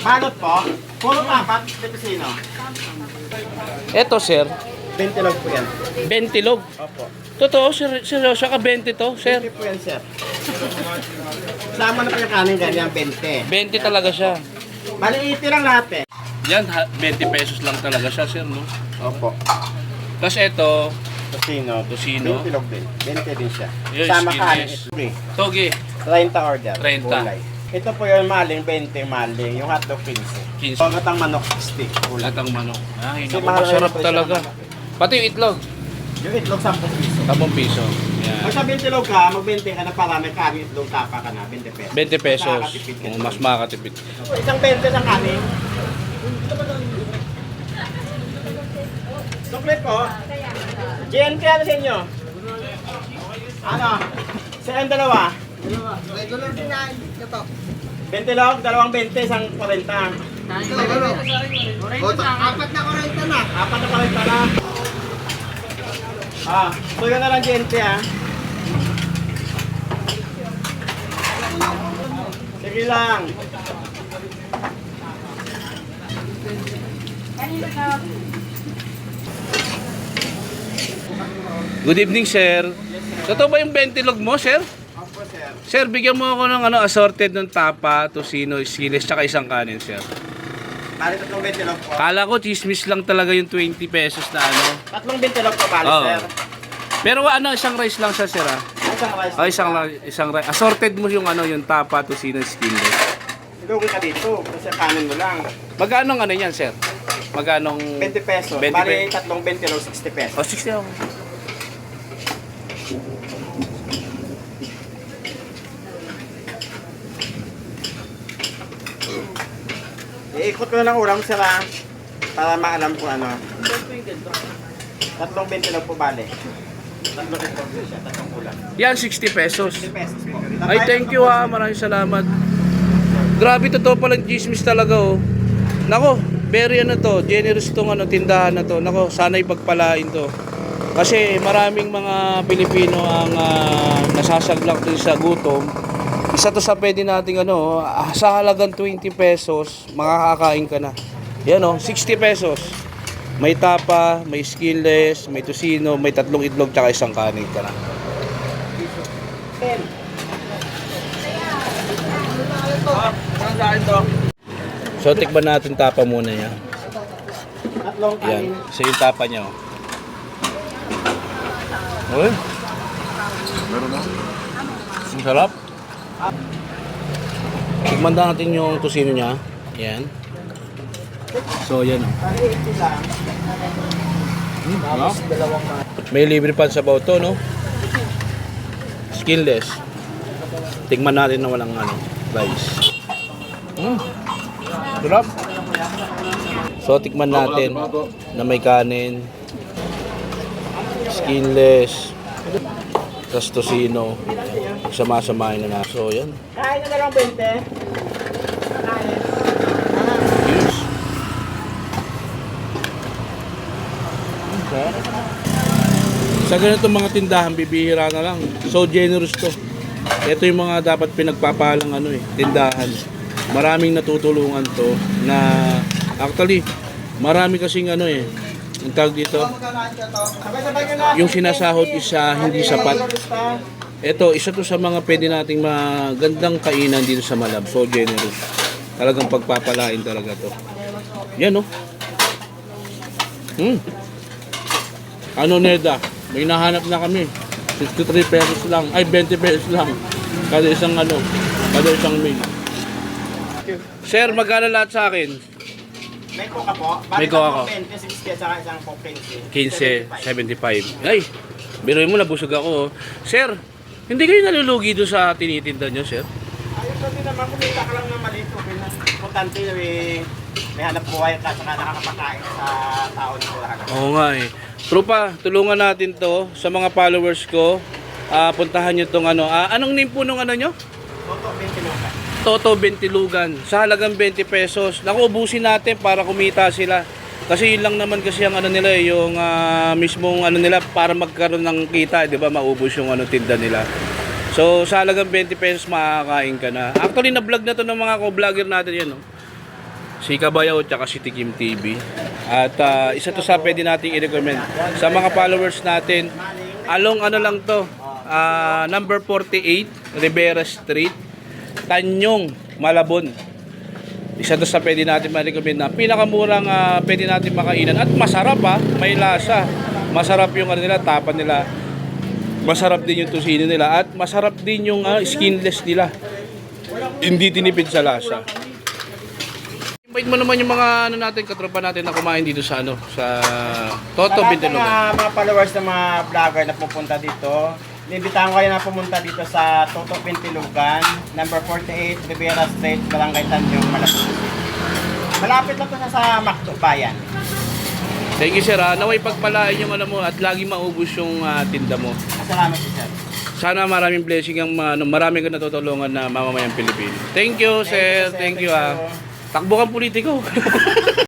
Balot po. Puro tapat, Pepesino. Eto, sir. 20 lang po yan. 20 log. Opo. Totoo, sir, seryoso ka 20 to, sir. 20 po yan, sir. Sama na po yung kanin ganyan, 20. 20 talaga siya. Bali, 80 lang lahat eh. Yan, ha- 20 pesos lang talaga siya, sir, no? Opo. Tapos eto, Tosino. Tosino. 20 log din. 20 din siya. Yun, Sama skinless. is free. toge, 30 order. 30. Gulay. Ito po yung maling, 20 maling. Yung hotdog 15. 15. Pagatang manok, stick. Gulay. latang manok. Ay, Kasi naku, mahal masarap rin po siya talaga. ng malaki. Pati yung itlog, Yung itlog, 10 piso. 10 piso. Pag Yan. sa 20 log ka, mag 20 ka na para may kanin itlog tapa ka na, 20 pesos. 20 pesos. Nakakatipid ka. Mas makakatipid. Isang 20 ng kanin. Suklit po. GNT ano sa inyo? Ano? Sa yung dalawa? Regular din na ito. 20 log, dalawang 20, isang 40. O, apat na korenta na. Apat na 40 na. Ah, tuyo na lang GNT ah. Sige lang. Good evening, sir. Totoo ba yung 20 log mo, sir? Sir. Bigyan mo ako ng ano, assorted ng tapa, tosino, siles, tsaka isang kanin, sir. Bali tatlong 20 log po. Kala ko chismis lang talaga yung 20 pesos na ano. Tatlong 20 log po, bali, Oo. sir. Pero ano, isang rice lang siya, sir, ah. Isang rice. Oh, isang, ra- isang rice. Assorted mo yung ano, yung tapa, tosino, skinless. Ilugi ka dito, kasi kanin mo lang. Magkano ang ano yan, sir? Magkano? 20 pesos. 20 Bali, pesos. tatlong 20 log, 60 pesos. Oh, 60 ako. Iikot ko na lang ulam sila para maalam kung ano. Tatlong 20 log po, bali. Tatlong ito siya, tatlong ulam. Yan, 60 pesos. 60 pesos po. Ay, thank you ah. Maraming salamat. Grabe, totoo palang chismis talaga oh. Nako, very ano to, generous tong ano, tindahan na to. Nako, sana ipagpalain to. Kasi maraming mga Pilipino ang ah, nasasaglak din sa gutom. Isa to sa pwede nating ano, ah, sa halagang 20 pesos, makakakain ka na. Yan oh, 60 pesos. May tapa, may skilless, may tosino, may tatlong itlog, tsaka isang kanin ka na. So, tikman natin tapa muna niya. Yan. Isa yung tapa niya. oh. Uy. Meron na. Ang sarap. Tikman natin yung tusino niya. Yan. So, yan. Hmm, no? May libre pa sa to, no? Skinless. Tikman natin na walang ano, rice. Mm. Sarap. So, tikman natin na may kanin, skinless, tas tosino. Sama-samahin na na. So, yan. Kain na dalawang 20. Kain. Cheers. Sa ganitong mga tindahan, bibihira na lang. So generous to. Ito yung mga dapat pinagpapalang ano eh, tindahan. Maraming natutulungan to na actually marami kasing ano eh, ang tawag dito, yung sinasahod isa hindi sapat. Ito, isa to sa mga pwede nating magandang kainan dito sa Malab. So generous. Talagang pagpapalain talaga to. Yan oh. Hmm. Ano Neda? May nahanap na kami. 63 pesos lang. Ay, 20 pesos lang. Kada isang ano, kada isang meal. Sir, magkano lahat sa akin? May coca po. May coca ko. 20, 60 at saka isang coke 15. 15, 75. Ay, biruin mo, nabusog ako. oh. Sir, hindi kayo nalulugi doon sa tinitinda nyo, sir? Na din naman, kumita ka lang ng maliit. Okay na. Importante may, may hanap buhay ka saka nakakapakain sa tao ng lahat. Oo nga eh. Trupa, tulungan natin to sa mga followers ko. Ah, puntahan nyo tong ano. Ah, anong name po nung ano nyo? Toto, 20 lang ka. Toto Bentilugan. Sa halagang 20 pesos. Naku, ubusin natin para kumita sila. Kasi yun lang naman kasi ang ano nila eh, yung ah, mismong ano nila para magkaroon ng kita, 'di ba? Maubos yung ano tinda nila. So, sa halagang 20 pesos makakakain ka na. Actually, na-vlog na to ng mga ko-vlogger natin yan, no? si Kabayaw at si Tikim TV. At ah, isa to sa pwede nating i-recommend sa mga followers natin. Along ano lang to, ah, number 48, Rivera Street, Tanyong, Malabon. Isa to sa pwede natin ma-recommend na pinakamurang ah, pwede natin makainan at masarap ha, may lasa. Masarap yung ano nila, tapan nila. Masarap din yung tusino nila at masarap din yung ah, skinless nila. Hindi tinipid sa lasa. Invite mo naman yung mga ano natin, katropa natin na kumain dito sa ano, sa Toto Bintelugan. mga, mga followers ng mga vlogger na pupunta dito, Inibitahan ko kayo na pumunta dito sa Toto Pintilugan, number 48, Rivera Street, Barangay Tanyong, Malapit. Malapit lang to sa, sa Macdo, Bayan. Thank you sir ha. Naway pagpalain yung ano mo at lagi maubos yung ah, tinda mo. Salamat po, sir. Sana maraming blessing ang ano, maraming ka natutulungan na mamamayang Pilipino. Thank you, sir. Thank you, ah. Takbo kang politiko.